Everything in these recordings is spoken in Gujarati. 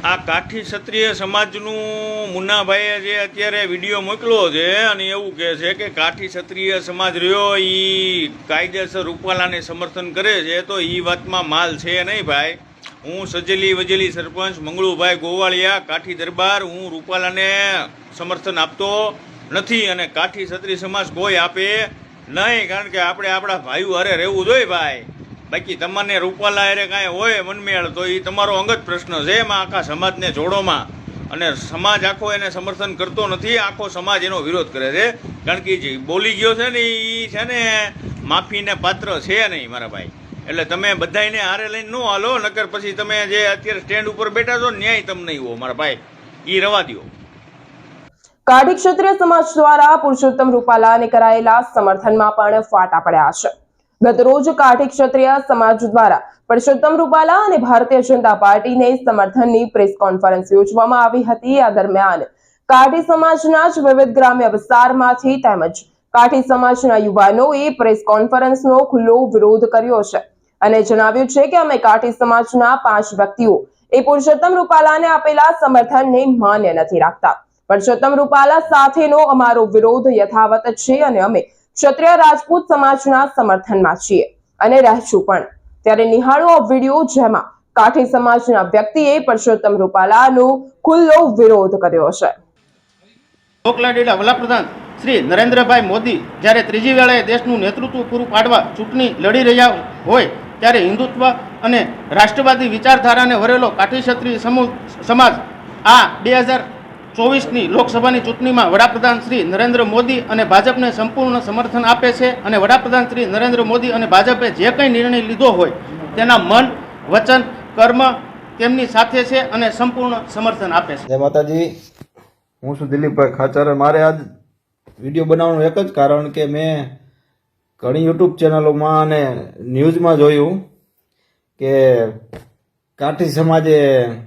આ કાઠી ક્ષત્રિય સમાજનું મુન્નાભાઈએ જે અત્યારે વીડિયો મોકલ્યો છે અને એવું કહે છે કે કાઠી ક્ષત્રિય સમાજ રહ્યો એ કાયદેસર રૂપાલાને સમર્થન કરે છે, તો એ વાતમાં માલ છે નહીં ભાઈ. હું સજેલી વજેલી સરપંચ મંગળુભાઈ ગોવાળિયા, કાઠી દરબાર, હું રૂપાલાને સમર્થન આપતો નથી અને કાઠી ક્ષત્રિય સમાજ કોઈ આપે નહીં, કારણ કે આપણે આપણા ભાઈઓ હારે રહેવું જોઈએ ભાઈ. બાકી તમને રૂપાલા અરે કાંઈ હોય મનમેળ, તો એ તમારો અંગત પ્રશ્ન છે. એમાં આખા સમાજને જોડોમાં. અને સમાજ આખો એને સમર્થન કરતો નથી, આખો સમાજ એનો વિરોધ કરે છે. કારણ કે જે બોલી ગયો છે ને એ છે ને માફીને પાત્ર છે નહીં મારા ભાઈ. એટલે તમે બધાયને હારે લઈને ન હાલો, નકર પછી તમે જે અત્યારે સ્ટેન્ડ ઉપર બેઠા છો, ન્યાય તમને હો મારા ભાઈ. એ રવા દ્યો. કાઢી ક્ષત્રિય સમાજ દ્વારા પુરુષોત્તમ રૂપાલાને કરાયેલા સમર્થનમાં પણ ફાટા પડ્યા છે. ગત રોજ કાઠી ક્ષત્રિય સમાજ દ્વારા પરસોત્તમ રૂપાલા અને ભારતીય જનતા પાર્ટીને સમર્થનની પ્રેસ કોન્ફરન્સ યોજવામાં આવી હતી. આ દરમિયાન કાઠી સમાજના જ વિવિધ ગ્રામ્ય વિસ્તારમાંથી તેમજ કાઠી સમાજના યુવાનોએ પ્રેસ કોન્ફરન્સનો ખુલ્લો વિરોધ કર્યો છે અને જણાવ્યું છે કે અમે કાઠી સમાજના પાંચ વ્યક્તિઓ એ પુરુષોત્તમ રૂપાલાને આપેલા સમર્થનને માન્ય નથી રાખતા. પરસોત્તમ રૂપાલા સાથેનો અમારો વિરોધ યથાવત છે અને અમે ક્ષત્રિય રાજપૂત સમાજના સમર્થનમાં છીએ અને રહેશું પણ. ત્યારે નિહાળો આ વીડિયો જેમાં કાઠી સમાજના વ્યક્તિએ પરસોત્તમ રૂપાલાનો ખુલ્લો વિરોધ કર્યો છે. લોકલાડીલા વડાપ્રધાન શ્રી નરેન્દ્રભાઈ મોદી જ્યારે ત્રીજી વેળાએ દેશનું નેતૃત્વ પૂરું પાડવા ચૂંટણી લડી રહ્યા હોય ત્યારે હિન્દુત્વ અને રાષ્ટ્રવાદી વિચારધારાને વરેલો કાઠી ક્ષત્રિય સમાજ આ બે હજાર ચોવીસની લોકસભાની ચૂંટણીમાં વડાપ્રધાન શ્રી નરેન્દ્ર મોદી અને ભાજપને સંપૂર્ણ સમર્થન આપે છે અને વડાપ્રધાન શ્રી નરેન્દ્ર મોદી અને ભાજપે જે કંઈ નિર્ણય લીધો હોય તેના મન, વચન, કર્મ તેમની સાથે છે અને સંપૂર્ણ સમર્થન આપે છે. માતાજી. હું છું દિલીપભાઈ ખાચર. મારે આજ વીડિયો બનાવવાનું એક જ કારણ કે મેં ઘણી યુટ્યુબ ચેનલોમાં અને ન્યૂઝમાં જોયું કે કાઠી સમાજે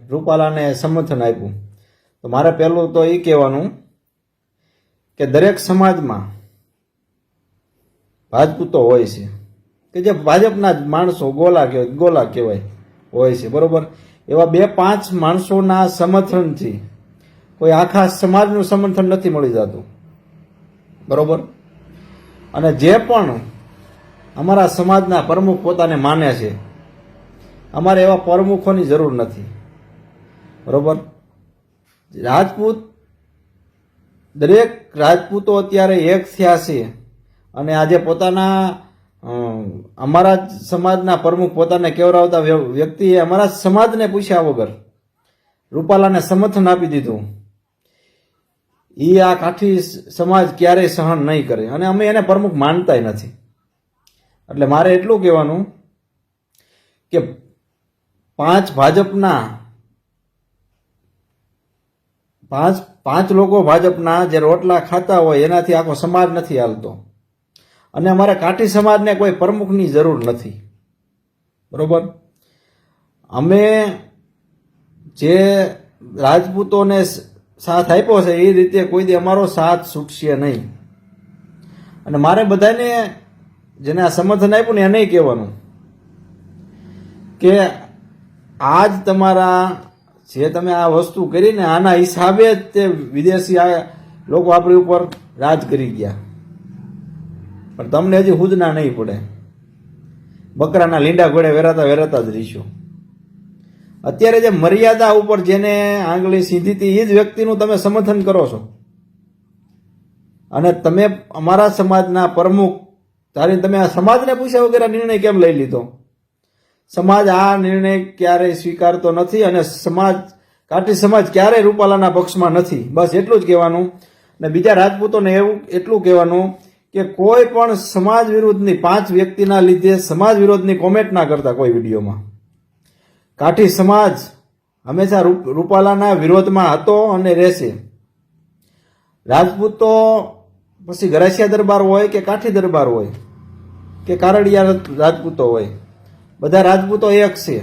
રૂપાલાને સમર્થન આપ્યું. તો મારે પહેલું તો એ કહેવાનું કે દરેક સમાજમાં રાજપૂતો હોય છે. કે જે ભાજપના જ માણસો ગોલા કહેવાય ગોલા કહેવાય, હોય છે, બરોબર? એવા બે પાંચ માણસોના સમર્થનથી કોઈ આખા સમાજનું સમર્થન નથી મળી જતું. બરોબર? અને જે પણ અમારા સમાજના પ્રમુખ પોતાને માને છે, અમારે એવા પ્રમુખોની જરૂર નથી. બરોબર? રાજપૂત, દરેક રાજપૂતો અત્યારે એક થયા છે. અને આજે પોતાના અમારા જ સમાજના પ્રમુખ પોતાને કેવરાવતા વ્યક્તિએ અમારા સમાજને પૂછ્યા વગર રૂપાલાને સમર્થન આપી દીધું. એ આ કાઠી સમાજ ક્યારેય સહન નહીં કરે. અને અમે એને પ્રમુખ માનતાય નથી. એટલે મારે એટલું કહેવાનું કે પાંચ ભાજપના પાંચ પાંચ લોકો ભાજપના જે રોટલા ખાતા હોય, એનાથી આખો સમાજ નથી હાલતો. અને અમારા કાઠી સમાજને કોઈ પ્રમુખની જરૂર નથી. બરોબર? અમે જે રાજપૂતોને સાથ આપ્યો છે, એ રીતે કોઈ દી અમારો સાથ છૂટશે નહીં. અને મારે બધાને જેને આ સમર્થન આપ્યું ને, એને કહેવાનું કે આજ તમારા જે તમે આ વસ્તુ કરીને આના હિસાબે જ તે વિદેશી આ લોકો આપણી ઉપર રાજ કરી ગયા. પણ તમને હજી હુજના નહીં પડે. બકરાના લીંડા ઘોડે વેરાતા વેરાતા જ રહીશું અત્યારે જે મર્યાદા ઉપર જેને આંગળી સીધી હતી એ જ વ્યક્તિનું તમે સમર્થન કરો છો. અને તમે અમારા સમાજના પ્રમુખ, તારી તમે આ સમાજને પૂછ્યા વગેરે નિર્ણય કેમ લઈ લીધો? સમાજ આ નિર્ણય ક્યારેય સ્વીકારતો નથી અને સમાજ, કાઠી સમાજ ક્યારેય રૂપાલાના પક્ષમાં નથી? બસ એટલું જ કહેવાનું. અને બીજા રાજપૂતોને એવું, એટલું કહેવાનું કે કોઈ પણ સમાજ વિરુદ્ધની પાંચ વ્યક્તિના લીધે સમાજ વિરોધની કોમેન્ટ ના કરતા કોઈ વિડીયોમાં. કાઠી સમાજ હંમેશા રૂપાલાના વિરોધમાં હતો અને રહેશે. રાજપૂતો પછી ગરાસિયા દરબાર હોય કે કાઠી દરબાર હોય? કે કારડિયા રાજપૂતો હોય? બધા રાજપૂતો એક છે.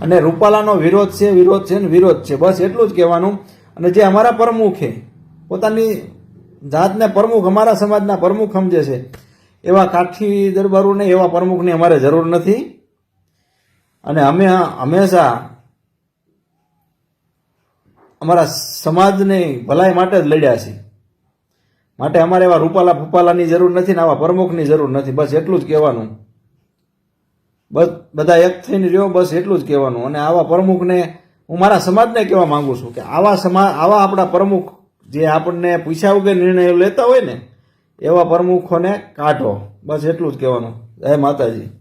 અને રૂપાલાનો વિરોધ છે વિરોધ છે ને વિરોધ છે. બસ એટલું જ કહેવાનું. અને જે અમારા પ્રમુખે પોતાની જાતને પ્રમુખ, અમારા સમાજના પ્રમુખ સમજે છે. એવા કાઠી દરબારોને એવા પ્રમુખની અમારે જરૂર નથી. અને અમે હંમેશા અમારા સમાજની ભલાઈ માટે જ લડ્યા છીએ. માટે અમારે એવા રૂપાલા, ફૂપાલાની જરૂર નથી ને આવા પ્રમુખની જરૂર નથી. બસ એટલું જ કહેવાનું. બસ બધા એક થઈને રહ્યો, બસ એટલું જ કહેવાનું. અને આવા પ્રમુખને હું મારા સમાજને કહેવા માંગુ છું કે આવા સમાજ આવા આપણા પ્રમુખ જે આપણને પૂછ્યા વગર નિર્ણયો લેતા હોય ને, એવા પ્રમુખોને કાઢો. બસ એટલું જ કહેવાનું. જય માતાજી.